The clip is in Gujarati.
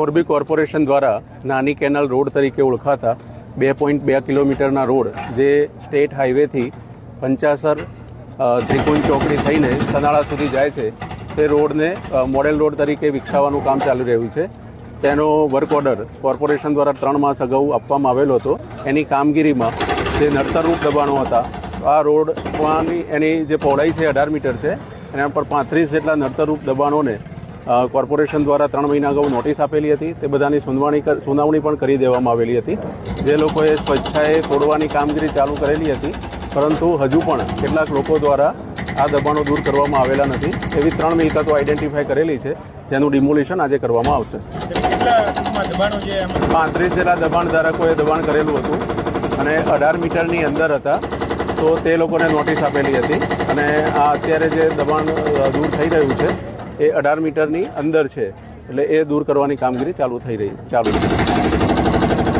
મોરબી કોર્પોરેશન દ્વારા નાની કેનાલ રોડ તરીકે ઓળખાતા બે પોઈન્ટ બે કિલોમીટરના રોડ જે સ્ટેટ હાઈવેથી પંચાસર ત્રિકોણ ચોકડી થઈને સનાળા સુધી જાય છે, તે રોડને મોડેલ રોડ તરીકે વિકસાવવાનું કામ ચાલી રહ્યું છે. તેનો વર્ક ઓર્ડર કોર્પોરેશન દ્વારા ત્રણ માસ અગાઉ આપવામાં આવેલો હતો. એની કામગીરીમાં જે નડતરરૂપ દબાણો હતા, આ રોડ એની જે પહોળાઈ છે અઢાર મીટર છે, એના પર પાંત્રીસ જેટલા નડતરરૂપ દબાણોને કોર્પોરેશન દ્વારા ત્રણ મહિના અગાઉ નોટિસ આપેલી હતી. તે બધાની સુનાવણી સુનાવણી પણ કરી દેવામાં આવેલી હતી. જે લોકોએ સ્વેચ્છાએ તોડવાની કામગીરી ચાલુ કરેલી હતી, પરંતુ હજુ પણ કેટલાક લોકો દ્વારા આ દબાણો દૂર કરવામાં આવેલા નથી. એવી ત્રણ મિલકતો આઈડેન્ટિફાઈ કરેલી છે. જેનું ડિમોલિશન આજે કરવામાં આવશે. પાંત્રીસ જેટલા દબાણ ધારકોએ દબાણ કરેલું હતું અને અઢાર મીટરની અંદર હતા. તો તે લોકોને નોટિસ આપેલી હતી અને આ અત્યારે જે દબાણ દૂર થઈ રહ્યું છે એ અઢાર મીટરની અંદર છે. એટલે એ દૂર કરવાની કામગીરી ચાલુ થઈ રહી ચાલુ.